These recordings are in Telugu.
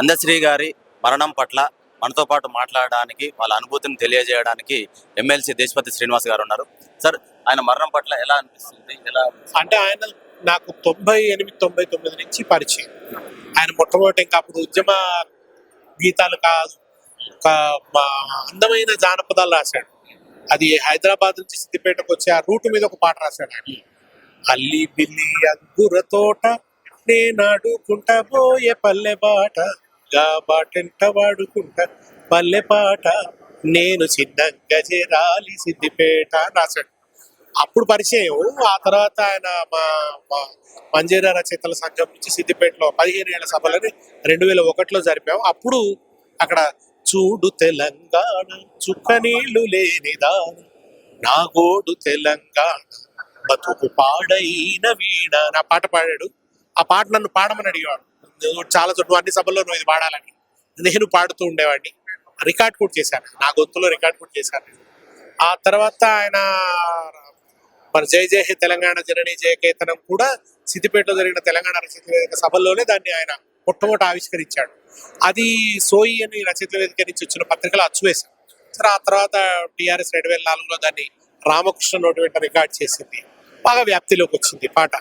అందశ్రీ గారి మరణం పట్ల మనతో పాటు మాట్లాడడానికి వాళ్ళ అనుభూతిని తెలియజేయడానికి ఎమ్మెల్సీ దేశపతి శ్రీనివాస్ గారు ఉన్నారు. సార్ ఆయన మరణం పట్ల ఎలా అనిపిస్తుంది? ఎలా అంటే ఆయన నాకు తొంభై ఎనిమిది తొంభై తొమ్మిది నుంచి పరిచయం. ఆయన మొట్టమొదటి ఇంకా అప్పుడు ఉద్యమ గీతాలు కాదు ఒక అందమైన జానపదాలు రాశాడు. అది హైదరాబాద్ నుంచి సిద్దిపేటకు వచ్చే ఆ రూట్ మీద ఒక పాట రాశాడు ఆయన. అల్లి బిల్లి అంగుర తోట నేనాడుకుంటా పోయే పల్లె బాట. గా బాటెంట వాడుకుంటా. పల్లె పాట నేను సిద్ధంగా చేరాలి సిద్దిపేట రాశాడు అప్పుడు పరిచయం. ఆ తర్వాత ఆయన మా మా మంజీరా రచయితల సంఘం నుంచి సిద్దిపేటలో పదిహేను ఏళ్ళ సభలని రెండు వేల ఒకటిలో జరిపాం. అప్పుడు అక్కడ చూడు తెలంగాణ చుక్క నీళ్ళు లేనిదాన నా గోడు తెలంగాణ బతుకు పాడైన వీణ. నా పాట పాడాడు. ఆ పాట నన్ను పాడమని అడిగేవాడు. చాలా చోట్ల అన్ని సభల్లో నువ్వు ఇది పాడాలని నేను పాడుతూ ఉండేవాడిని. రికార్డ్ కూడా చేశాను. నా గొంతులో రికార్డ్ కూడా చేశాను. ఆ తర్వాత ఆయన మన జయ జయ తెలంగాణ జనని జయ కేతనం కూడా సిద్దిపేటలో జరిగిన తెలంగాణ రచయితల వేదిక సభల్లోనే దాన్ని ఆయన మొట్టమొదటి ఆవిష్కరించాడు. అది సోయి అని రచయితల వేదిక నుంచి వచ్చిన పత్రికలు అచ్చువేశాం సరే ఆ తర్వాత టిఆర్ఎస్ రెండు వేల నాలుగులో దాన్ని రామకృష్ణ నోటి వెంట రికార్డ్ చేసింది. బాగా వ్యాప్తిలోకి వచ్చింది పాట.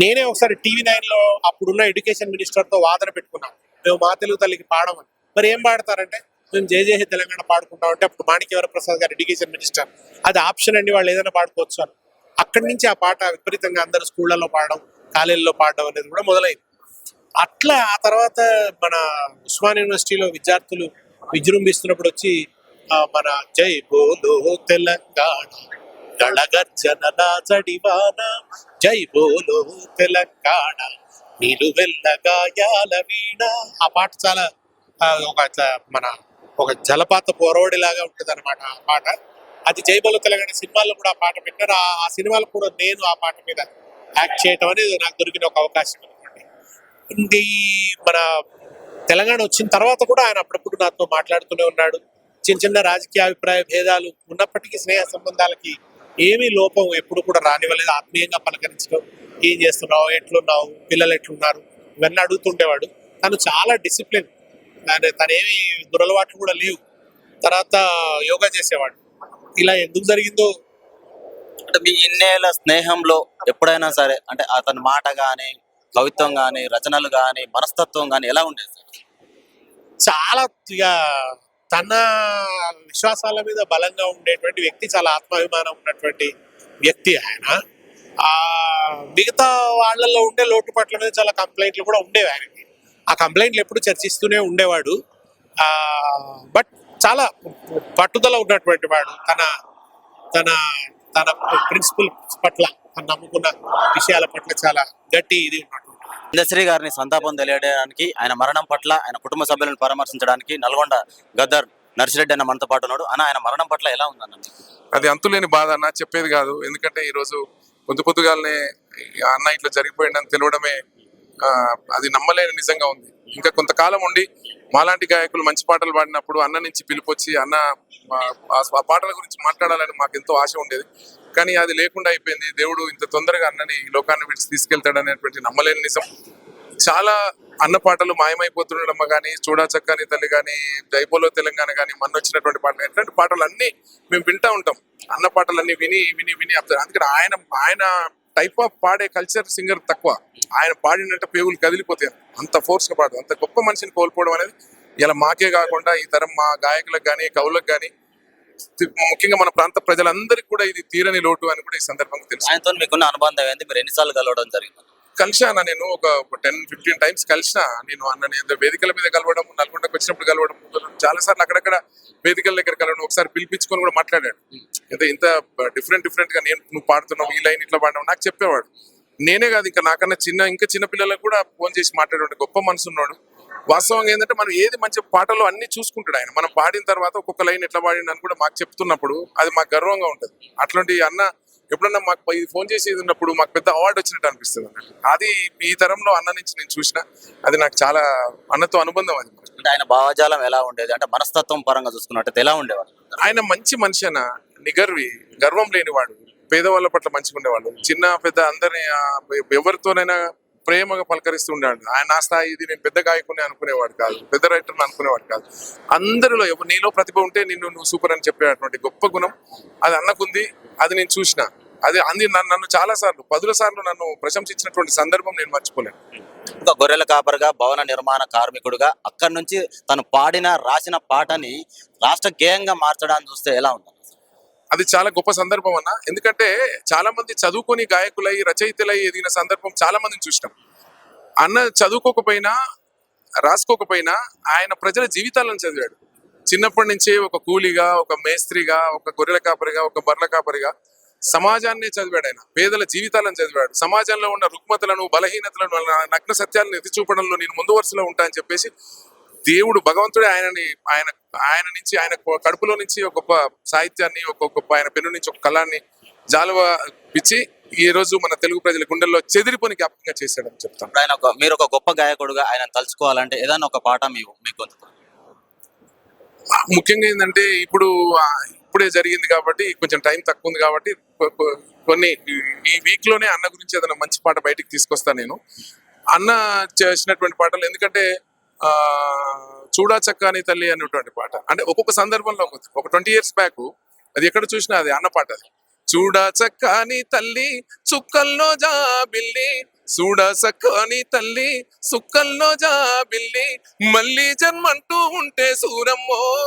నేనే ఒకసారి టీవీ నైన్లో అప్పుడున్న ఎడ్యుకేషన్ మినిస్టర్తో వాదన పెట్టుకున్నాం. మేము మా తెలుగు తల్లికి పాడమని. మరి ఏం పాడతారంటే మేము జయ తెలంగాణ పాడుకుంటాం అంటే అప్పుడు మాణిక్యవర ప్రసాద్ గారు ఎడ్యుకేషన్ మినిస్టర్. అది ఆప్షన్ అండి వాళ్ళు ఏదైనా పాడుకోవచ్చు అని. అక్కడి నుంచి ఆ పాట విపరీతంగా అందరు స్కూళ్ళలో పాడడం కాలేజీలో పాడడం అనేది కూడా మొదలైంది. అట్లా ఆ తర్వాత మన ఉస్మాన్ యూనివర్సిటీలో విద్యార్థులు విజృంభిస్తున్నప్పుడు వచ్చి మన జై బోలో తెలంగాణ గళగర్జన జడివాన. జై బోలో తెలంగాణ. నిలువెల్ల గాయాల వీణ. ఆ పాట చాలా ఒక మన ఒక జలపాత పొరవడి లాగా ఉంటుంది అనమాట ఆ పాట. అది జైబోలో తెలంగాణ సినిమాల్లో కూడా ఆ పాట పెట్టారు. ఆ- సినిమాలో కూడా నేను ఆ పాట మీద యాక్ట్ చేయటం అనేది నాకు దొరికిన ఒక అవకాశం అనుకోండి. మన తెలంగాణ వచ్చిన తర్వాత కూడా ఆయన అప్పుడప్పుడు నాతో మాట్లాడుతూనే ఉన్నాడు. చిన్న చిన్న రాజకీయ అభిప్రాయ భేదాలు ఉన్నప్పటికీ స్నేహ సంబంధాలకి ఏమీ లోపం ఎప్పుడు కూడా రానివ్వలేదు. ఆత్మీయంగా పలకరించడం ఏం చేస్తున్నావు? ఎట్లున్నావు? పిల్లలు ఎట్లున్నారు? ఇవన్నీ అడుగుతుండేవాడు. తను చాలా డిసిప్లిన్. తనేమి దురలవాట్లు కూడా లేవు. తర్వాత యోగా చేసేవాడు. ఇలా ఎందుకు జరిగిందో అంటే మీ ఇన్నేళ్ళ స్నేహంలో ఎప్పుడైనా సరే అంటే అతని మాట కానీ కవిత్వం కానీ రచనలు కానీ మనస్తత్వం కానీ ఎలా ఉండేది? సార్ చాలా ఇక తన విశ్వాసాల మీద బలంగా ఉండేటువంటి వ్యక్తి చాలా ఆత్మాభిమానం ఉన్నటువంటి వ్యక్తి ఆయన. ఆ మిగతా వాళ్ళల్లో ఉండే లోటుపాట్ల మీద చాలా కంప్లైంట్లు కూడా ఉండేవి ఆయనకి. ఆ కంప్లైంట్లు ఎప్పుడు చర్చిస్తూనే ఉండేవాడు. బట్ చాలా పట్టుదల ఉన్నటువంటి వాడు. తన తన తన ప్రిన్సిపల్ పట్ల తను నమ్ముకున్న విషయాల పట్ల చాలా గట్టి ఇది ఉన్నాడు ఇందశ్రీ గారిని సంతాపం తెలియడానికి ఆయన మరణం పట్ల ఆయన కుటుంబ సభ్యులను పరామర్శించడానికి నల్గొండ గద్దర్ నర్సిరెడ్డి అన్న మనతో పాటు ఉన్నాడు. అన్న ఆయన మరణం పట్ల ఎలా ఉందన్న అది అంతులేని బాధ అన్న చెప్పేది కాదు. ఎందుకంటే ఈరోజు పొద్దు పొద్దుగాలనే అన్న ఇట్లా జరిగిపోయిందని తెలియడమే అది నమ్మలేని నిజంగా ఉంది. ఇంకా కొంతకాలం ఉండి మాలాంటి గాయకులు మంచి పాటలు పాడినప్పుడు అన్న నుంచి పిలిపొచ్చి అన్న ఆ పాటల గురించి మాట్లాడాలని మాకు ఎంతో ఆశ ఉండేది. కానీ అది లేకుండా అయిపోయింది. దేవుడు ఇంత తొందరగా అన్నని ఈ లోకాన్ని విడిచి తీసుకెళ్తాడు అనేటువంటి నమ్మలేని నిజం. చాలా అన్న పాటలు మాయమైపోతుండడం కానీ చూడా చక్కని తల్లి కానీ జైపోలో తెలంగాణ కానీ మొన్న వచ్చినటువంటి పాటలు ఎట్లాంటి పాటలు అన్నీ మేము వింటూ ఉంటాం. అన్న పాటలన్నీ విని విని విని అందుకని ఆయన ఆయన టైప్ ఆఫ్ పాడే కల్చర్ సింగర్ తక్కువ. ఆయన పాడినట్టు పేగులు కదిలిపోతాయి. అంత ఫోర్స్గా పాడదు అంత గొప్ప మనిషిని కోల్పోవడం అనేది ఇలా మాకే కాకుండా ఈ తరం మా గాయకులకు కానీ కవులకు కానీ ముఖ్యంగా మన ప్రాంత ప్రజలందరికీ కూడా ఇది తీరని లోటు అని కూడా ఈ సందర్భంగా తెలుసు. ఆయనతో మీకున్న అనుబంధం ఏంది? మీరు ఎన్నిసార్లు కలవడం జరిగింది? కలిశాను నేను? ఒక టెన్ ఫిఫ్టీన్ టైమ్స్ కలిసిన. నేను అన్నని ఏదో వేదికల మీద కలవడం నల్గొండకు వచ్చినప్పుడు కలవడం చాలా సార్లు అక్కడక్కడ వేదికల దగ్గర కలవడం ఒకసారి పిలిపించుకొని కూడా మాట్లాడాడు. ఏదో ఇంత డిఫరెంట్ డిఫరెంట్గా నేను నువ్వు పాడుతున్నావు ఈ లైన్ ఇట్లా పాడినావు నాకు చెప్పేవాడు. నేనే కాదు ఇంకా నాకన్నా చిన్న ఇంకా చిన్న పిల్లలకు కూడా ఫోన్ చేసి మాట్లాడే గొప్ప మనసు ఉన్నాడు వాస్తవంగా ఏంటంటే మనం ఏది మంచి పాటలు అన్ని చూసుకుంటాడు ఆయన. మనం పాడిన తర్వాత ఒక్కొక్క లైన్ ఎట్లా పాడిండు అని కూడా మాకు చెప్తున్నప్పుడు అది మాకు గర్వంగా ఉంటుంది. అట్లాంటి అన్న ఎప్పుడన్నా మాకు ఇది ఫోన్ చేసి ఉన్నప్పుడు మాకు పెద్ద అవార్డు వచ్చినట్టు అనిపిస్తుంది అన్నట్టు. అది ఈ తరంలో అన్న నుంచి నేను చూసిన అది నాకు చాలా అన్నతో అనుబంధం అది. అంటే ఆయన భావజాలం ఎలా ఉండేది? అంటే మనస్తత్వం పరంగా చూసుకున్నట్టు ఎలా ఉండేవాడు? ఆయన మంచి మనిషి అన్న నిగర్వి గర్వం లేనివాడు పేదవాళ్ళ పట్ల మంచిగా ఉండేవాడు చిన్న పెద్ద అందరిని ఎవరితోనైనా ప్రేమగా పలకరిస్తూ ఉండాడు. ఆయన నా స్థాయి ఇది నేను పెద్ద గాయకుని అనుకునేవాడు కాదు పెద్ద రైటర్ని అనుకునేవాడు కాదు. అందరిలో ఎవరు నీలో ప్రతిభ ఉంటే నిన్ను నువ్వు సూపర్ అని చెప్పేటువంటి గొప్ప గుణం అది అన్నకుంది అది నేను చూసిన. అది అంది నన్ను నన్ను చాలా సార్లు పదుల సార్లు నన్ను ప్రశంసించినటువంటి సందర్భం నేను మర్చిపోలేను. ఒక గొర్రెల కాపరిగా భవన నిర్మాణ కార్మికుడుగా అక్కడి నుంచి తను పాడిన రాసిన పాటని రాష్ట్ర గేయంగా మార్చడానికి చూస్తే ఎలా ఉంటుంది? అది చాలా గొప్ప సందర్భం అన్న. ఎందుకంటే చాలా మంది చదువుకొని గాయకులై రచయితలై ఎదిగిన సందర్భం చాలా మందిని చూసినాం. అన్న చదువుకోకపోయినా రాసుకోకపోయినా ఆయన ప్రజల జీవితాలను చదివాడు. చిన్నప్పటి నుంచే ఒక కూలిగా ఒక మేస్త్రిగా ఒక గొర్రెల కాపరిగా ఒక బర్రెల కాపరిగా సమాజాన్ని చదివాడు ఆయన. పేదల జీవితాలను చదివాడు. సమాజంలో ఉన్న రుగ్మతలను బలహీనతలను నగ్న సత్యాలను ఎత్తి చూపడంలో నేను ముందు వరుసలో ఉంటా అని చెప్పేసి దేవుడు భగవంతుడే ఆయనని ఆయన ఆయన నుంచి ఆయన కడుపులో నుంచి ఒక గొప్ప సాహిత్యాన్ని ఒక గొప్ప ఆయన పెన్ను నుంచి ఒక కళాన్ని జాలువ పిచ్చి ఈ రోజు మన తెలుగు ప్రజల గుండెల్లో చెదిరిపోని జ్ఞాపకంగా చేశాడని చెప్తాను. ఆయన ఒక మీరు ఒక గొప్ప గాయకుడుగా ఆయన తలుచుకోవాలంటే ఏదైనా ఒక పాట మీ మీ గొంతుతో ముఖ్యంగా ఏంటంటే ఇప్పుడు ఇప్పుడే జరిగింది కాబట్టి కొంచెం టైం తక్కువ ఉంది కాబట్టి కొన్ని ఈ- వీక్లోనే అన్న గురించి ఏదైనా మంచి పాట బయటికి తీసుకొస్తా నేను. అన్న చేసినటువంటి పాటలు ఎందుకంటే చూడా చక్కాని తల్లి అనేటువంటి పాట. అంటే ఒక్కొక్క సందర్భంలో ఒక- ఒక ట్వంటీ ఇయర్స్ బ్యాక్ అది ఎక్కడ చూసినా అది అన్న పాట అది. చూడా చక్కని తల్లి చుక్కల్లో జా బిల్లి. చూడా చక్కని తల్లి సుక్కల్లో జా బిల్లి. మళ్ళీ జన్మంటూ ఉంటే సూరమ్మో.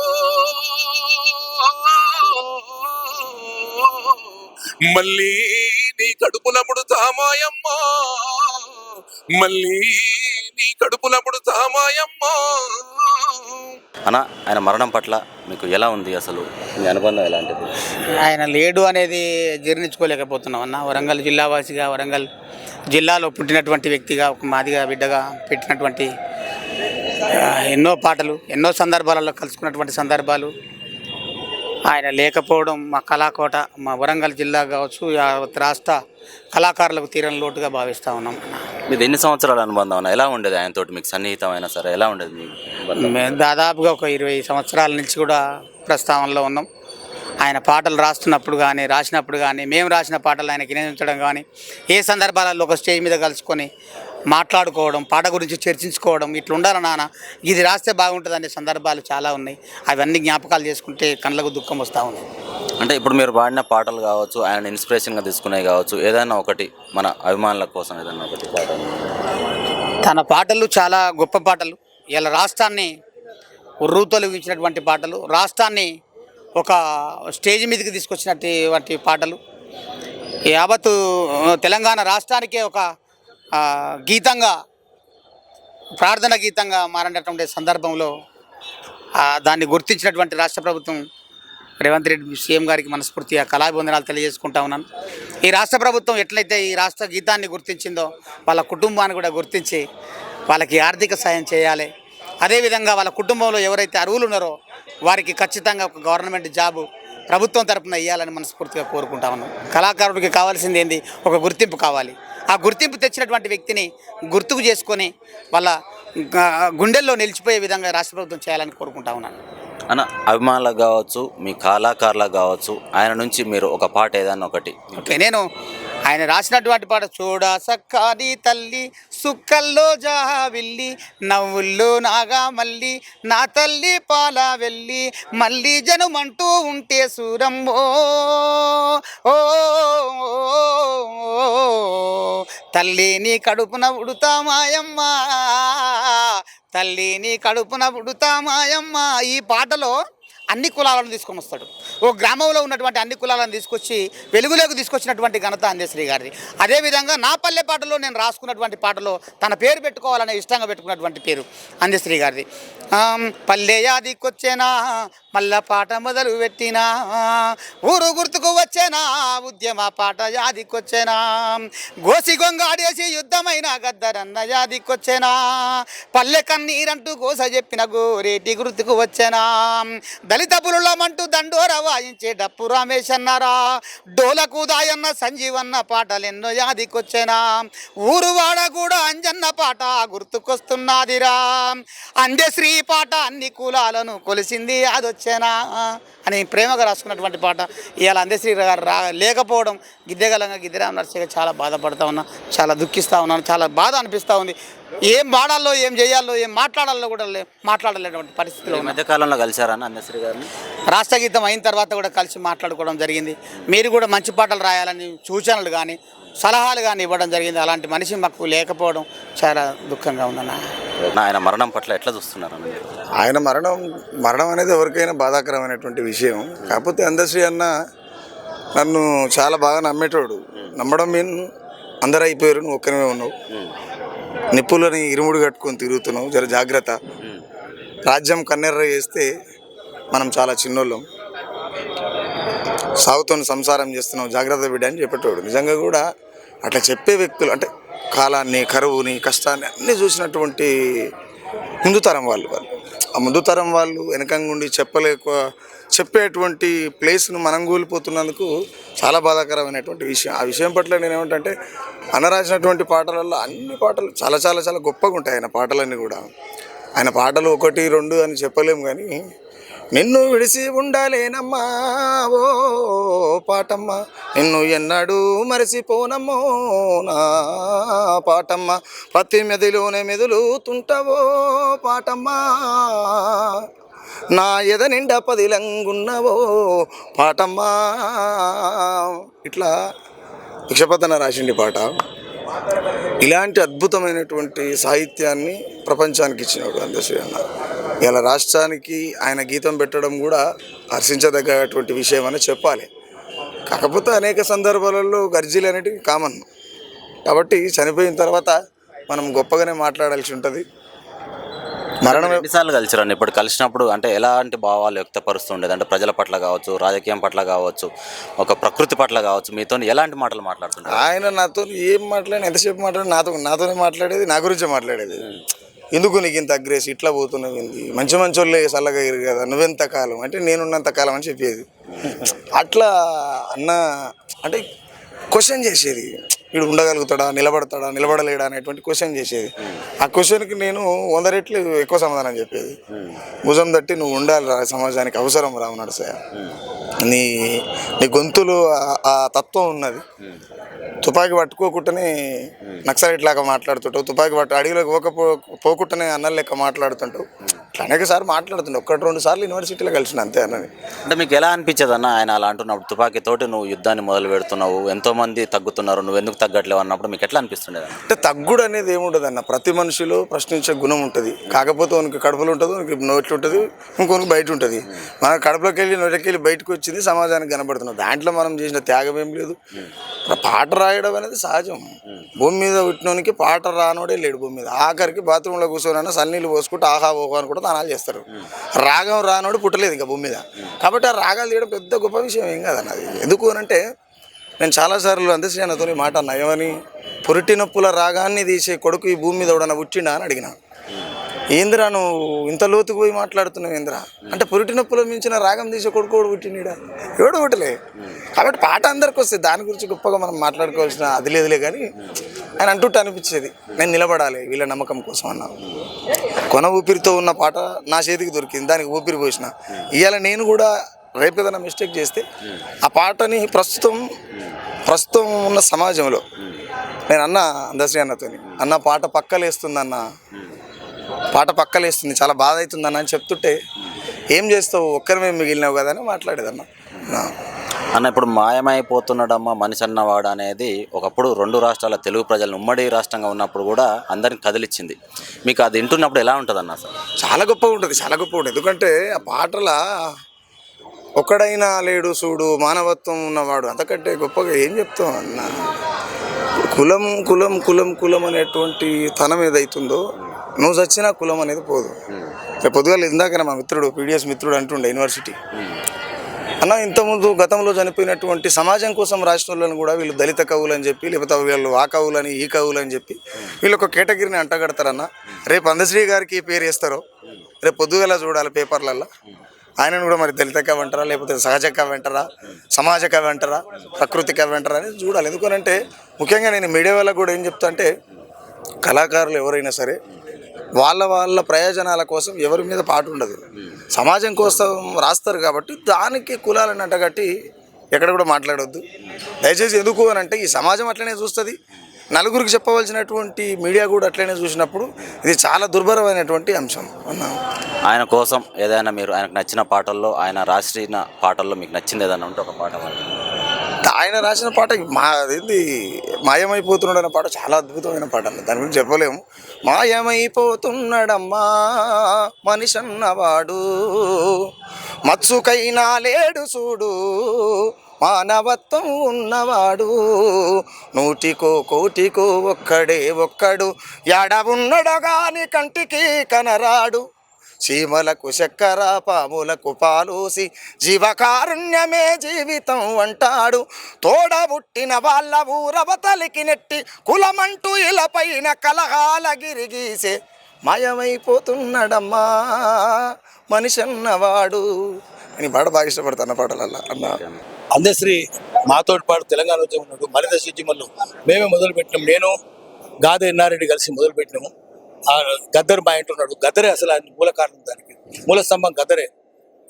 మళ్ళీ నీ కడుపున ముడుతామాయమ్మా మళ్ళీ నీ కడుపున ముడుతామాయమ్మా అన్న ఆయన మరణం పట్ల మీకు ఎలా ఉంది అసలు? మీ అనుబంధం ఎలాంటిది? ఆయన లేడు అనేది జీర్ణించుకోలేకపోతున్నాం అన్న. వరంగల్ జిల్లావాసిగా వరంగల్ జిల్లాలో పుట్టినటువంటి వ్యక్తిగా ఒక మాదిగా బిడ్డగా పెట్టినటువంటి ఆ, ఎన్నో పాటలు ఎన్నో సందర్భాలలో కలుసుకున్నటువంటి సందర్భాలు. ఆయన లేకపోవడం మా కళాకోట మా వరంగల్ జిల్లా కావచ్చు యావత్ రాష్ట్ర కళాకారులకు తీరని లోటుగా భావిస్తూ ఉన్నాం. మీది ఎన్ని సంవత్సరాల అనుబంధం అన్న? ఎలా ఉండేది ఆయనతోటి? మీకు సన్నిహితమైనా సరే ఎలా ఉండేది? మేము దాదాపుగా ఒక ఇరవై సంవత్సరాల నుంచి కూడా ప్రస్తావనలో ఉన్నాం. ఆయన పాటలు రాస్తున్నప్పుడు కానీ రాసినప్పుడు కానీ మేము రాసిన పాటలు ఆయనకి వినిపించడం కానీ ఏ సందర్భాలలో ఒక స్టేజ్ మీద కలుసుకొని మాట్లాడుకోవడం పాట గురించి చర్చించుకోవడం ఇట్లా ఉండాలి నాన్న? ఇది రాస్తే బాగుంటుంది అనే సందర్భాలు చాలా ఉన్నాయి. అవన్నీ జ్ఞాపకాలు చేసుకుంటే కళ్ళకు దుఃఖం వస్తూ ఉంది. అంటే ఇప్పుడు మీరు పాడిన పాటలు కావచ్చు ఆయన ఇన్స్పిరేషన్గా తీసుకునేవి కావచ్చు ఏదైనా ఒకటి మన అభిమానుల కోసం ఏదైనా ఒకటి పాట తన పాటలు చాలా గొప్ప పాటలు. ఇలా రాష్ట్రాన్ని ఉర్రు తొలగించినటువంటి పాటలు రాష్ట్రాన్ని ఒక స్టేజ్ మీదకి తీసుకొచ్చినటువంటి పాటలు. యావత్తు తెలంగాణ రాష్ట్రానికే ఒక గీతంగా ప్రార్థన గీతంగా మారినటువంటి సందర్భంలో దాన్ని గుర్తించినటువంటి రాష్ట్ర ప్రభుత్వం రేవంత్ రెడ్డి సీఎం గారికి మనస్ఫూర్తిగా కళాభివందనాలు తెలియజేసుకుంటా ఉన్నాను. ఈ రాష్ట్ర ప్రభుత్వం ఎట్లయితే ఈ రాష్ట్ర గీతాన్ని గుర్తించిందో వాళ్ళ కుటుంబాన్ని కూడా గుర్తించి వాళ్ళకి ఆర్థిక సాయం చేయాలి. అదేవిధంగా వాళ్ళ కుటుంబంలో ఎవరైతే అరువులు ఉన్నారో వారికి ఖచ్చితంగా ఒక గవర్నమెంట్ జాబు ప్రభుత్వం తరపున ఇవ్వాలని మనస్ఫూర్తిగా కోరుకుంటా ఉన్నాం. కళాకారుడికి కావాల్సింది ఏంది? ఒక గుర్తింపు కావాలి. ఆ గుర్తింపు తెచ్చినటువంటి వ్యక్తిని గుర్తుకు చేసుకొని వాళ్ళ గుండెల్లో నిలిచిపోయే విధంగా రాష్ట్ర ప్రభుత్వం చేయాలని కోరుకుంటా ఉన్నాను. అన్న అభిమానులకు కావచ్చు మీ కళాకారులకు కావచ్చు ఆయన నుంచి మీరు ఒక పాట ఏదైనా ఒకటి. ఓకే నేను ఆయన రాసినటువంటి పాట చూడ సక్కాని తల్లి సుక్కల్లో జావిల్లి నవ్వుల్లో నాగా మళ్ళీ నా తల్లి పాల వెళ్ళి మళ్ళీ జనుమంటూ ఉంటే సూరమ్మో. ఓ తల్లి నీ కడుపున ఉడుతా మాయమ్మ తల్లి నీ కడుపున ఉడుతా మాయమ్మ ఈ పాటలో అన్ని కులాలను తీసుకొని వస్తాడు. ఓ గ్రామంలో ఉన్నటువంటి అన్ని కులాలను తీసుకొచ్చి వెలుగులోకి తీసుకొచ్చినటువంటి ఘనత అందేశ్రీ గారిది. అదేవిధంగా నా పల్లె పాటలో నేను రాసుకున్నటువంటి పాటలో తన పేరు పెట్టుకోవాలనే ఇష్టంగా పెట్టుకున్నటువంటి పేరు అందేశ్రీ గారిది. పల్లె యాదికొచ్చేనా మళ్ళా పాట మొదలు పెట్టినా ఊరు గుర్తుకు వచ్చేనా ఉద్యమ పాట యాదికొచ్చేనా గోసి గొంగాడేసి యుద్ధమైన గద్దరన్న యాదికొచ్చేనా పల్లె కన్నీరంటూ గోస చెప్పిన గోరేటి గుర్తుకు వచ్చేనా దళిత పులులమంటూ దండోర వాయించే డప్పు రమేష్ అన్నారా డోలకు దాయన్న సంజీవన్న పాటలెన్నో ఎన్నో ఊరు ఊరువాడ కూడా అంజన్న పాట గుర్తుకొస్తున్నాదిరా అందే శ్రీ పాట అన్ని కులాలను కొలిసింది అదొచ్చి వచ్చేనా? అని ప్రేమగా రాసుకున్నటువంటి పాట ఇవాళ అందశ్రీ గారు రా లేకపోవడం గిద్దెగలంగా గిద్దెరామ నర్సయ్య చాలా బాధపడతా ఉన్నా చాలా దుఃఖిస్తూ ఉన్నాను చాలా బాధ అనిపిస్తూ ఉంది. ఏం పాడాలో ఏం చేయాలో ఏం మాట్లాడాలో కూడా లే- మాట్లాడలేనటువంటి పరిస్థితిలో ఈ ఉన్నాం. మధ్య కాలంలో కలిశారన్న అందశ్రీ గారిని? రాష్ట్ర గీతం అయిన తర్వాత కూడా కలిసి మాట్లాడుకోవడం జరిగింది. మీరు కూడా మంచి పాటలు రాయాలని సూచనలు కానీ సలహాలు కానీ ఇవ్వడం జరిగింది. అలాంటి మనిషి మాకు లేకపోవడం చాలా దుఃఖంగా ఉందన్న. ఆయన మరణం పట్ల ఎట్లా చూస్తున్నారన్న మీరు ఆయన మరణం మరణం అనేది ఎవరికైనా బాధాకరమైనటువంటి విషయం. కాకపోతే అందశ్రీ అన్న నన్ను చాలా బాగా నమ్మేటోడు. నమ్మడం మీన్ అందరూ అయిపోయారు నువ్వు ఒక్కనే ఉన్నావు. నిప్పులని ఇరుముడు కట్టుకొని తిరుగుతున్నావు జర జాగ్రత్త. రాజ్యం కన్నెర్ర చేస్తే మనం చాలా చిన్నోళ్ళం. సాగుతో సంసారం చేస్తున్నావు జాగ్రత్త బిడ్డ అని చెప్పేటోడు. నిజంగా కూడా అట్లా చెప్పే వ్యక్తులు అంటే కాలాన్ని కరువుని కష్టాన్ని అన్నీ చూసినటువంటి ముందు తరం వాళ్ళు వాళ్ళు. ఆ ముందు తరం వాళ్ళు వెనకంగా ఉండి చెప్పలేక చెప్పేటువంటి ప్లేస్ను మనం కూలిపోతున్నందుకు చాలా బాధాకరమైనటువంటి విషయం. ఆ విషయం పట్ల నేను ఏమంటే అన్న రాసినటువంటి పాటలలో అన్ని పాటలు చాలా చాలా చాలా గొప్పగా ఉంటాయి ఆయన పాటలన్నీ కూడా. ఆయన పాటలు ఒకటి రెండు అని చెప్పలేము కానీ నిన్ను విడిసి ఉండలేనమ్మా ఓ పాటమ్మ. నిన్ను ఎన్నడూ మరసిపోనమ్మో నా పాటమ్మ. పత్తి మెదిలోనే మెదులుతుంటావో పాటమ్మా. నా ఎద నిండా పదిలంగున్నవో పాటమ్మా. ఇట్లా భిక్షపతన రాసిండి పాట. ఇలాంటి అద్భుతమైనటువంటి సాహిత్యాన్ని ప్రపంచానికి ఇచ్చినాడు అందశ్రీ అన్నారు ఇలా రాష్ట్రానికి ఆయన గీతం పెట్టడం కూడా హర్షించదగ్గటువంటి విషయం అని చెప్పాలి. కాకపోతే అనేక సందర్భాలలో గర్జీలు అనేటివి కామన్. కాబట్టి చనిపోయిన తర్వాత మనం గొప్పగానే మాట్లాడాల్సి ఉంటుంది. మరణం ఎన్నిసార్లు కలిసిరండి? ఇప్పుడు కలిసినప్పుడు అంటే ఎలాంటి భావాలు వ్యక్తపరుస్తుండేది? అంటే ప్రజల పట్ల కావచ్చు రాజకీయం పట్ల కావచ్చు ఒక ప్రకృతి పట్ల కావచ్చు మీతో ఎలాంటి మాటలు మాట్లాడుతుంటారు? ఆయన నాతో ఏం మాట్లాడిన ఎంతసేపు మాట్లాడి నాతో నాతోనే మాట్లాడేది నా గురించే మాట్లాడేది. ఎందుకు నీకు ఇంత అగ్రేసి ఇట్లా పోతున్నావు ఏంది? మంచి మంచి వాళ్ళే చల్లగా ఇరు కదా నువ్వెంత కాలం? అంటే నేనున్నంత కాలం అని చెప్పేది. అట్లా అన్న అంటే క్వశ్చన్ చేసేది. వీడు ఉండగలుగుతాడా నిలబడతాడా నిలబడలేడా అనేటువంటి క్వశ్చన్ చేసేది. ఆ క్వశ్చన్కి నేను వంద రెట్లు ఎక్కువ సమాధానం చెప్పేది. భుజం తట్టి నువ్వు ఉండాలి రా సమాజానికి అవసరం రా ఉన్నాడు సార్ నీ నీ గొంతులు ఆ- తత్వం ఉన్నది. తుపాకీ పట్టుకోకుండానే నక్సలైట్ లాగా మాట్లాడుతుంటావు. తుపాకీ పట్టు అడవిలోకి పోకపో పోకుండానే అన్నలు లెక్క మాట్లాడుతుంటావు. ఇట్లా అనేక సార్లు మాట్లాడుతుంటావు. ఒకటి రెండు సార్లు యూనివర్సిటీలో కలిసిన అంతే అన్నది. అంటే మీకు ఎలా అనిపించదు అన్న? ఆయన అలా అంటున్నప్పుడు తుపాకీతోటి నువ్వు యుద్ధాన్ని మొదలు పెడుతున్నావు. ఎంతో మంది తగ్గుతున్నారు. నువ్వు ఎందుకు తగ్గట్లేవు అన్నప్పుడు మీకు ఎట్లా అనిపిస్తుండేది అన్న? అంటే తగ్గుడు అనేది ఏముండదు అన్న. ప్రతి మనిషిలో ప్రశ్నించే గుణం ఉంటుంది. కాకపోతే ఉనికి కడుపులో ఉంటుంది ఉనికి నోట్లో ఉంటుంది ఇంకొనికి బయట ఉంటుంది. మన కడుపులోకి వెళ్ళి నోటికి వెళ్ళి బయటకు పరిస్థితి సమాజానికి కనబడుతున్నాం దాంట్లో మనం చేసిన త్యాగం ఏం లేదు. పాట రాయడం అనేది సహజం. భూమి మీద పుట్టినోనికి పాట రానోడే లేడు భూమి మీద. ఆఖరికి బాత్రూంలో కూర్చొని సన్నీళ్ళు పోసుకుంటూ ఆహా ఓహో అని కూడా దానాలు చేస్తారు. రాగం రానోడు పుట్టలేదు ఇంకా భూమి మీద. కాబట్టి ఆ రాగాలు తీయడం పెద్ద గొప్ప విషయం ఏం కాదన్నది ఎందుకు అనంటే నేను చాలాసార్లు అందశ్రీనతో మాట అన్నా ఏమని? పురిటి నొప్పుల రాగాన్ని తీసే కొడుకు ఈ భూమి మీద ఎవడన్నా పుట్టిండా? అని అడిగినా. ఏందిరా నువ్వు ఇంత లోతుకు పోయి మాట్లాడుతున్నావు ఏందిరా? అంటే పురిటి నొప్పులో మించిన రాగం తీసే కొడుకు కూడా పుట్టినీడా ఎవడు ఒకటిలే కాబట్టి పాట అందరికి వస్తుంది దాని గురించి గొప్పగా మనం మాట్లాడుకోవాల్సిన అది లేదులే కానీ ఆయన అంటుంటే అనిపించేది నేను నిలబడాలి వీళ్ళ నమ్మకం కోసం అన్నా కొన ఊపిరితో ఉన్న పాట నా చేతికి దొరికింది దానికి ఊపిరి పోసిన. ఇవాళ నేను కూడా రేపు ఏదైనా మిస్టేక్ చేస్తే ఆ పాటని ప్రస్తుతం ప్రస్తుతం ఉన్న సమాజంలో నేను అన్న దశ్రీ అన్నతోని అన్న పాట పక్కలేస్తుంది అన్న పాట పక్కలేస్తుంది చాలా బాధ అవుతుంది అన్న అని చెప్తుంటే ఏం చేస్తావు? ఒక్కరిమే మిగిలినావు కదా అని మాట్లాడేదన్న. అన్న ఇప్పుడు మాయమైపోతున్నాడమ్మా మనిషి అన్నవాడు అనేది ఒకప్పుడు రెండు రాష్ట్రాల తెలుగు ప్రజలను ఉమ్మడి రాష్ట్రంగా ఉన్నప్పుడు కూడా అందరిని కదిలిచ్చింది. మీకు అది వింటున్నప్పుడు ఎలా ఉంటుంది అన్న అసలు చాలా గొప్పగా ఉంటుంది చాలా గొప్పగా ఉంటుంది. ఎందుకంటే ఆ పాటల ఒక్కడైనా లేడు చూడు మానవత్వం ఉన్నవాడు అంతకంటే గొప్పగా ఏం చెప్తాం అన్న? కులం కులం కులం కులం అనేటువంటి తనం ఏదైతుందో నువ్వు చచ్చినా కులం అనేది పోదు. రేపు పొద్దుగాల ఇందాక మా మిత్రుడు పీడిఎస్ మిత్రుడు అంటుండే యూనివర్సిటీ. అన్న ఇంతకుముందు గతంలో చనిపోయినటువంటి సమాజం కోసం రాసిన వాళ్ళని కూడా వీళ్ళు దళిత కవులు అని చెప్పి లేకపోతే వీళ్ళు ఆ కవులని ఈ కవులు అని చెప్పి వీళ్ళు ఒక కేటగిరీని అంటగడతారన్న. రేపు అందశ్రీ గారికి పేరు వేస్తారో రేపు పొద్దుగల చూడాలి పేపర్లల్లో. ఆయనను కూడా మరి దళిత కవి అంటారా లేకపోతే సహజ కవి అంటారా సమాజ కవి అంటారా ప్రకృతి కవి అంటారా అనేది చూడాలి. ఎందుకనంటే ముఖ్యంగా నేను మీడియా వాళ్ళకు కూడా ఏం చెప్తా అంటే కళాకారులు ఎవరైనా సరే వాళ్ళ వాళ్ళ ప్రయోజనాల కోసం ఎవరి మీద పాటు ఉండదు. సమాజం కోసం రాస్తారు కాబట్టి దానికి కులాలను అంటగట్టి ఎక్కడ కూడా మాట్లాడొద్దు. దయచేసి ఎందుకు అని అంటే ఈ సమాజం అట్లనే చూస్తుంది. నలుగురికి చెప్పవలసినటువంటి మీడియా కూడా అట్లనే చూసినప్పుడు ఇది చాలా దుర్భరమైనటువంటి అంశం. అన్నా. ఆయన కోసం ఏదైనా మీరు ఆయనకు నచ్చిన పాటల్లో ఆయన రాసిన పాటల్లో మీకు నచ్చింది ఏదైనా ఉంటే ఒక పాట పాడండి. ఆయన రాసిన పాట మా అదేంది మాయమైపోతున్నాడు అనే పాట చాలా అద్భుతమైన పాట అన్న దాని గురించి చెప్పలేము. మాయమైపోతున్నాడమ్మా మనిషి అన్నవాడు మత్సుకైనా లేడు చూడు మానవత్వం ఉన్నవాడు. నూటికో కోటికో ఒక్కడే ఒక్కడు. ఎడ ఉన్నడగాని కంటికి కనరాడు. చీమలకు చక్కెర పాములకు పాలూసి జీవకారుణ్యమే జీవితం అంటాడు. తోడబుట్టిన వాళ్ళ ఊరవతలికి నెట్టి కులమంటూ ఇలపైన కలహాల గిరిగీసే మాయమైపోతున్నాడమ్మా మనిషి అన్నవాడు అని పాట బాగా ఇష్టపడతాను పాటలల్లా. అన్న అందశ్రీ మాతో పాటు తెలంగాణ ఉద్యమం మరిత మలిదశ ఉద్యమంలో మేమే మొదలుపెట్టినాం. నేను గాదే ఎన్నారెడ్డి కలిసి మొదలుపెట్టినాము. గద్దరు మా ఇంటి ఉన్నాడు. గద్దరే అసలు మూల కారణం దానికి. మూల స్తంభం గద్దరే.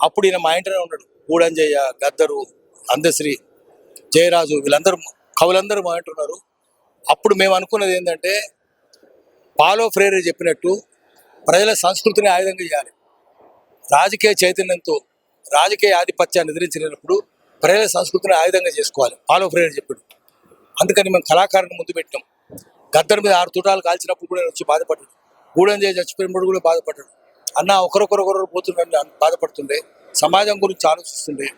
అప్పుడు ఈయన మా ఇంటనే ఉన్నాడు. గూడంజయ్య గద్దరు అందశ్రీ జయరాజు వీళ్ళందరూ కవులందరూ మా ఇంటి ఉన్నారు. అప్పుడు మేము అనుకున్నది ఏంటంటే పాలో ఫ్రేరే చెప్పినట్టు ప్రజల సంస్కృతిని ఆయుధంగా చేయాలి. రాజకీయ చైతన్యంతో రాజకీయ ఆధిపత్యాన్ని ఎదిరించినప్పుడు ప్రజల సంస్కృతిని ఆయుధంగా చేసుకోవాలి. పాలో ఫ్రేరే చెప్పాడు అందుకని మేము కళాకారుని ముందు పెట్టినాం. గద్దర్ మీద ఆరు తుటాలు కాల్చినప్పుడు కూడా నేను వచ్చి బాధపడ్డాడు గూడెం చేసి చచ్చిపోయినప్పుడు కూడా బాధపడ్డాడు. అన్న ఒకరొకరొకరు పోతుండే బాధపడుతుండే. సమాజం గురించి ఆలోచిస్తుండే.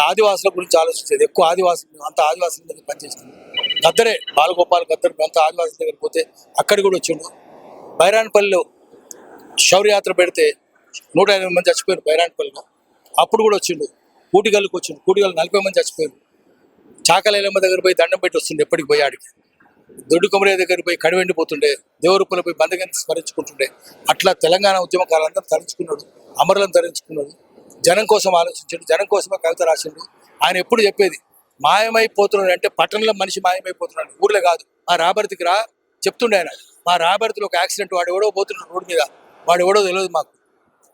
ఆదివాసుల గురించి ఆలోచించేది ఎక్కువ ఆదివాసులు అంత ఆదివాసుల దగ్గర పనిచేస్తుంది. గద్దరే బాలగోపాల్ గద్దరు అంత ఆదివాసుల దగ్గర పోతే అక్కడికి కూడా వచ్చిండు. బైరాన్పల్లిలో శౌర్యయాత్ర పెడితే నూట ఎనిమిది మంది చచ్చిపోయారు బైరాన్పల్లిలో. అప్పుడు కూడా వచ్చిండు. కూటిగల్లుకి వచ్చిండు. కూటిగల్లు నలభై మంది చచ్చిపోయారు. చాకలేలమ్మ దగ్గర పోయి దండం పెట్టి వస్తుంది ఎప్పటికి పోయి ఆడికి. దొడ్డు కొమరయ్య దగ్గరికి పోయి కడివెండిపోతుండే దేవరూపల పోయి బంధగాన్ని స్మరించుకుంటుండే. అట్లా తెలంగాణ ఉద్యమకారులందరూ తరించుకున్నాడు అమరులను తరించుకున్నాడు జనం కోసం ఆలోచించాడు జనం కోసమే కవిత రాసిండు. ఆయన ఎప్పుడు చెప్పేది మాయమైపోతున్నాడు అంటే పట్టణంలో మనిషి మాయమైపోతున్నాడు ఊర్లో కాదు. మా రాబర్తికి రా చెప్తుండే ఆయన. మా రాబర్తిలో ఒక యాక్సిడెంట్ వాడు ఎవడో పోతున్నాడు రోడ్డు మీద వాడు ఎవడో తెలియదు మాకు.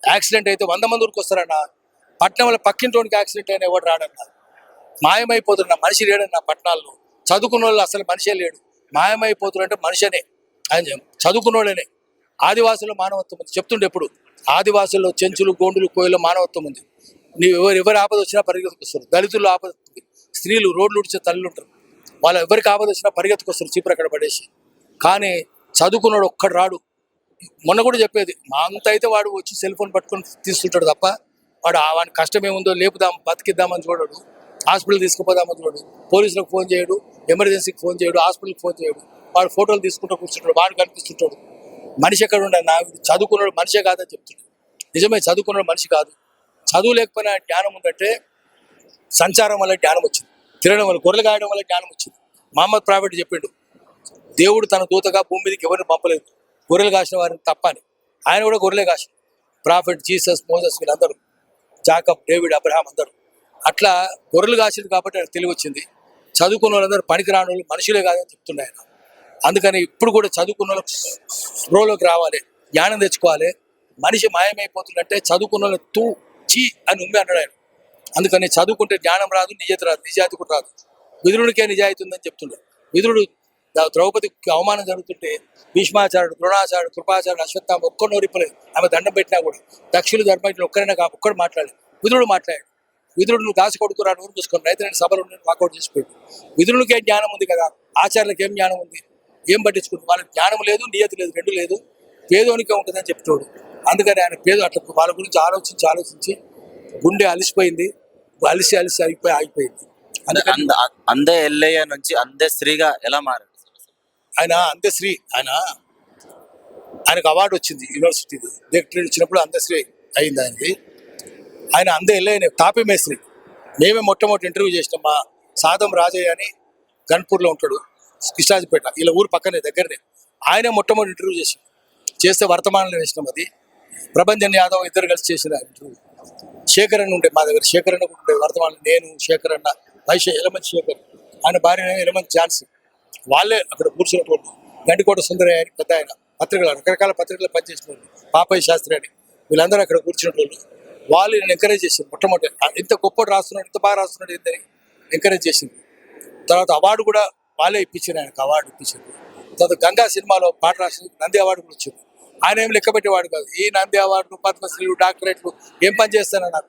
యాక్సిడెంట్ అయితే వంద మంది ఊరికి వస్తారన్న పట్టణంలో పక్కింటోనికి యాక్సిడెంట్ అయినా ఎవడు రాడన్నా. మాయమైపోతున్నా మనిషి లేడన్న పట్టణాల్లో చదువుకున్న వాళ్ళు అసలు మనిషే లేడు. మాయమైపోతున్నారు అంటే మనిషినే. ఆయన చదువుకున్నోళ్ళనే. ఆదివాసుల్లో మానవత్వం ఉంది. చెప్తుండే ఎప్పుడు ఆదివాసుల్లో చెంచులు గోండులు కోయలు మానవత్వం ఉంది. నీవు ఎవరు ఎవరు ఆపద వచ్చినా పరిగెత్తుకొస్తారు. దళితుల్లో ఆపద స్త్రీలు రోడ్లు ఉడిచే తల్లులు ఉంటారు. వాళ్ళు ఎవరికి ఆపద వచ్చినా పరిగెత్తుకొస్తారు చీపురు అక్కడ పడేసి. కానీ చదువుకున్నాడు ఒక్కడు రాడు. మొన్న కూడా చెప్పేది మా అంత అయితే వాడు వచ్చి సెల్ ఫోన్ పట్టుకొని తీస్తుంటాడు తప్ప వాడు ఆ వాడి కష్టం ఏముందో లేపుదాం బతికిద్దామని చూడడు. హాస్పిటల్ తీసుకుపోదామని చూడడు పోలీసులకు ఫోన్ చేయడు ఎమర్జెన్సీకి ఫోన్ చేయడు హాస్పిటల్కి ఫోన్ చేయడు. వాడు ఫోటోలు తీసుకుంటూ కూర్చుంటాడు వాడు కనిపిస్తుంటాడు. మనిషి ఎక్కడ ఉండ నా చదువుకున్నాడు మనిషే కాదని చెప్తున్నాడు. నిజమే చదువుకున్నాడు మనిషి కాదు. చదువు లేకపోయినా జ్ఞానం ఉందంటే సంచారం వల్ల జ్ఞానం వచ్చింది. తిరగడం వల్ల గొర్రెలు కాయడం వల్ల జ్ఞానం వచ్చింది. మహమ్మద్ ప్రాఫిట్ చెప్పిండు దేవుడు తన దూతగా భూమి మీదకి ఎవరిని పంపలేదు. గొర్రెలు కాసిన వారిని తప్పని. ఆయన కూడా గొర్రెలే కాసి ప్రాఫిట్ జీసస్ మోజస్ వీళ్ళందరూ జాకబ్ డేవిడ్ అబ్రహాం అందరూ. అట్లా గొర్రెలు కాసింది కాబట్టి ఆయన తెలివి వచ్చింది. చదువుకున్న వాళ్ళందరూ పనికి రాని వాళ్ళు మనుషులే కాదని చెప్తుండే ఆయన. అందుకని ఇప్పుడు కూడా చదువుకున్న వాళ్ళకి రోలోకి రావాలి జ్ఞానం తెచ్చుకోవాలి. మనిషి మాయమైపోతుందంటే చదువుకున్న వాళ్ళు తూ చీ అని ఉమ్మి అన్నాడు ఆయన. అందుకని చదువుకుంటే జ్ఞానం రాదు నిజత రాదు నిజాయితీ కూడా రాదు. విదురుడికే నిజాయితీ ఉందని చెప్తుండే విదురుడు ద్రౌపదికి అవమానం జరుగుతుంటే భీష్మాచార్యుడు ద్రోణాచార్యుడు కృపాచార్యుడు అశ్వత్థామ ఒక్కరు నోరిప్పలేదు ఆమె దండం పెట్టినా కూడా దక్షులు ధర్మజ్ఞులు ఒక్కరైనా ఒక్కడు మాట్లాడలేదు. విదురుడు మాట్లాడాడు. నువ్వు దాసి కొడుకురా నోరు చూసుకొని రైతులని సభలు వాకౌట్ చేసిపోయాడు విదురునికి ఏం జ్ఞానం ఉంది కదా? ఆచార్యులకు ఏం జ్ఞానం ఉంది? ఏం పట్టించుకుంటు వాళ్ళకి జ్ఞానం లేదు నియతి లేదు రెండు లేదు. పేదోనికే ఉంటుందని చెప్తాడు అందుకని ఆయన పేద అట్లా వాళ్ళ గురించి ఆలోచించి ఆలోచించి గుండె అలిసిపోయింది. అలిసి అలిసి అయిపోయి ఆగిపోయింది. అంద అందే ఎల్లయ్య నుంచి అందే స్త్రీగా ఎలా మారాడు ఆయన అందశ్రీ ఆయన ఆయనకు అవార్డు వచ్చింది యూనివర్సిటీ డైరెక్టరేట్ ఇచ్చినప్పుడు అందశ్రీ అయింది ఆయనకి ఆయన అందే వెళ్ళని తాపి మేస్త్రి. మేమే మొట్టమొదటి ఇంటర్వ్యూ చేసినాం మా సాదం రాజయ్య అని గన్పూర్లో ఉంటాడు కృష్ణాజిపేట ఇలా ఊరు పక్కనే దగ్గరనే. ఆయనే మొట్టమొదటి ఇంటర్వ్యూ చేసి చేస్తే వర్తమానంలో వేసినాం అది. ప్రభంజన్ యాదవ్ ఇద్దరు కలిసి చేసిన ఇంటర్వ్యూ. శేఖర్ అన్న ఉండే మా దగ్గర శేఖర్ అన్న కూడా ఉండే వర్తమానం నేను శేఖర్ అన్న వైశ్య ఎలమంచి శేఖర్. ఆయన భార్య ఎలమంచి ఝాన్సీ. వాళ్ళే అక్కడ కూర్చున్నటువంటి గండికోట సుందరయ్య అని పెద్ద ఆయన. పత్రికలు రకరకాల పత్రికలు పనిచేసిన పాపయ్య శాస్త్రి అని. వీళ్ళందరూ అక్కడ కూర్చున్నటువంటి వాళ్ళు నేను ఎంకరేజ్ చేసింది మొట్టమొదటి ఇంత గొప్ప రాస్తున్నాడు ఇంత బాగా రాస్తున్నాడు ఏంటని ఎంకరేజ్ చేసింది. తర్వాత అవార్డు కూడా వాళ్ళే ఇప్పించారు ఆయనకు అవార్డు ఇప్పించారు. తర్వాత గంగా సినిమాలో పాట రాసిన నంది అవార్డు కూడా వచ్చింది. ఆయన ఏం లెక్క పెట్టేవాడు కాదు. ఈ నంది అవార్డు పద్మశ్రీలు డాక్టరేట్లు ఏం పని చేస్తానో నాకు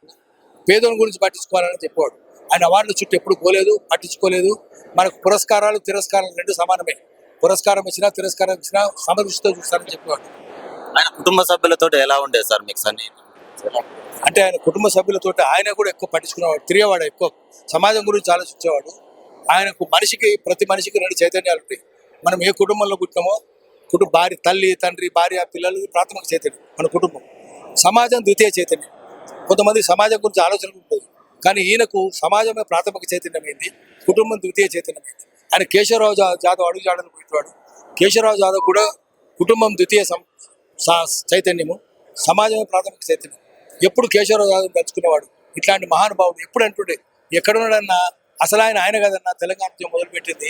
పేదోని గురించి పట్టించుకోవాలని చెప్పేవాడు. ఆయన అవార్డుల చుట్టూ ఎప్పుడు పోలేదు పట్టించుకోలేదు. మనకు పురస్కారాలు తిరస్కారాలు రెండు సమానమే. పురస్కారం ఇచ్చినా తిరస్కారం ఇచ్చినా సమదృష్టితో చూస్తానని చెప్పేవాడు. ఆయన కుటుంబ సభ్యులతో ఎలా ఉండేది సార్ మీకు సన్ని అంటే ఆయన కుటుంబ సభ్యులతో ఆయన కూడా ఎక్కువ పట్టించుకునేవాడు తిరిగేవాడు ఎక్కువ. సమాజం గురించి ఆలోచించేవాడు. ఆయనకు మనిషికి ప్రతి మనిషికి రెండు చైతన్యాలు ఉంటాయి. మనం ఏ కుటుంబంలో పుట్టినామో కుటుంబ భార్య తల్లి తండ్రి భార్య పిల్లలు ప్రాథమిక చైతన్యం మన కుటుంబం. సమాజం ద్వితీయ చైతన్యం. కొంతమంది సమాజం గురించి ఆలోచన ఉంటుంది కానీ ఈయనకు సమాజమే ప్రాథమిక చైతన్యమైంది కుటుంబం ద్వితీయ చైతన్యమైంది ఆయన కేశవరావు జా- జాదవ్ అడుగు జాడని పెట్టాడు కేశవరావు జాదవ్ కూడా కుటుంబం ద్వితీయ సం- చైతన్యము. సమాజమే ప్రాథమిక చైతన్యం. ఎప్పుడు కేశవరావు జాదవ్ తలుచుకునేవాడు ఇట్లాంటి మహానుభావుడు ఎప్పుడు అంటుండే ఎక్కడున్నాడన్నా? అసలు ఆయన ఆయన కదన్నా? తెలంగాణ ఉద్యమం మొదలుపెట్టింది.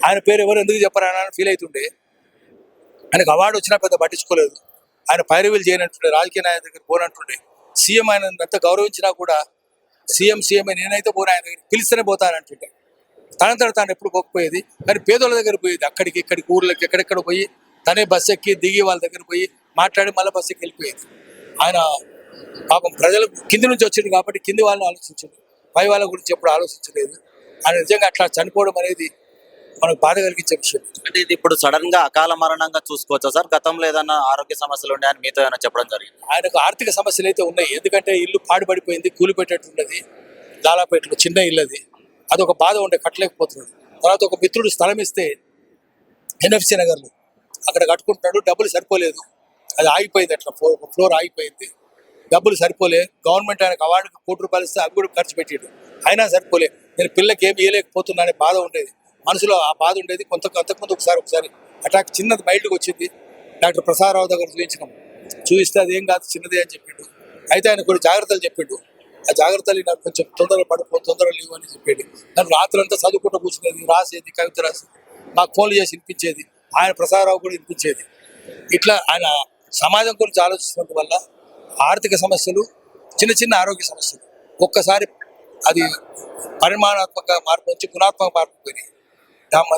ఆయన పేరు ఎవరు ఎందుకు చెప్పారని? ఫీల్ అవుతుండే. ఆయనకు అవార్డు వచ్చినా పెద్ద పట్టించుకోలేదు. ఆయన పైరవీలు చేయనట్టుండే రాజకీయ నాయకుల దగ్గర పోనంటుండే. సీఎం ఆయన ఎంత గౌరవించినా కూడా సీఎం సీఎం నేనైతే పోను ఆయన దగ్గర పిలిస్తేనే పోతానంటుండే తనంతట తాను ఎప్పుడు పోకపోయేది కానీ పేదోళ్ళ దగ్గర పోయేది. అక్కడికి ఇక్కడికి ఊర్లకి ఎక్కడెక్కడ పోయి తనే బస్సు ఎక్కి దిగి వాళ్ళ దగ్గర పోయి మాట్లాడి మళ్ళీ బస్సు ఎక్కి వెళ్ళిపోయేది. ఆయన పాపం ప్రజలు కింది నుంచి వచ్చింది కాబట్టి కింది వాళ్ళని ఆలోచించింది పై వాళ్ళ గురించి ఎప్పుడు ఆలోచించలేదు. ఆయన నిజంగా అట్లా చనిపోవడం అనేది మనకు బాధ కలిగించే విషయం. అంటే ఇది ఇప్పుడు సడన్గా అకాల మరణంగా చూసుకోవచ్చా సార్? గతంలో ఏదైనా ఆరోగ్య సమస్యలు ఉండే అని మీతో ఏమైనా చెప్పడం జరిగింది? ఆయనకు ఆర్థిక సమస్యలు అయితే ఉన్నాయి. ఎందుకంటే ఇల్లు పాడుపడిపోయింది కూలిపెట్టేట్టున్నది లాలాపేటలో చిన్న ఇల్లు అది. అదొక బాధ ఉండే కట్టలేకపోతున్నాడు తర్వాత ఒక మిత్రుడు స్థలం ఇస్తే ఎన్ఎఫ్సి నగర్లో. అక్కడ కట్టుకుంటున్నాడు డబ్బులు సరిపోలేదు. అది ఆగిపోయింది అట్లా ఫ్లోర్ ఆగిపోయింది. డబ్బులు సరిపోలే. గవర్నమెంట్ ఆయనకు అవార్డుకి కోటి రూపాయలు ఇస్తే అవి కూడా ఖర్చు పెట్టాడు. అయినా సరిపోలే. నేను పిల్లకి ఏమి ఇవ్వలేకపోతున్నా అనే బాధ ఉండేది. మనసులో ఆ బాధ ఉండేది. కొంత అంతకుముందు ఒకసారి ఒకసారి అటాక్ చిన్నది బయటకు వచ్చింది. డాక్టర్ ప్రసాదరావు దగ్గర చూపించినాం. చూపిస్తే అది ఏం కాదు చిన్నదే అని చెప్పిండు. అయితే ఆయన కొన్ని జాగ్రత్తలు చెప్పిండు. ఆ జాగ్రత్తలు నాకు కొంచెం తొందరగా పడిపో తొందరగా లేవు అని చెప్పేది. నన్ను రాత్రంతా చదువుకుంటూ కూర్చునేది రాసేది కవిత రాసేది. మాకు ఫోన్లు చేసి వినిపించేది. ఆయన ప్రసాదరావు కూడా వినిపించేది. ఇట్లా ఆయన సమాజం గురించి ఆలోచిస్తున్నందు వల్ల ఆర్థిక సమస్యలు చిన్న చిన్న ఆరోగ్య సమస్యలు. ఒక్కసారి అది పరిమాణాత్మక మార్పు వచ్చి గుణాత్మక మార్పు పోయినాయి దాని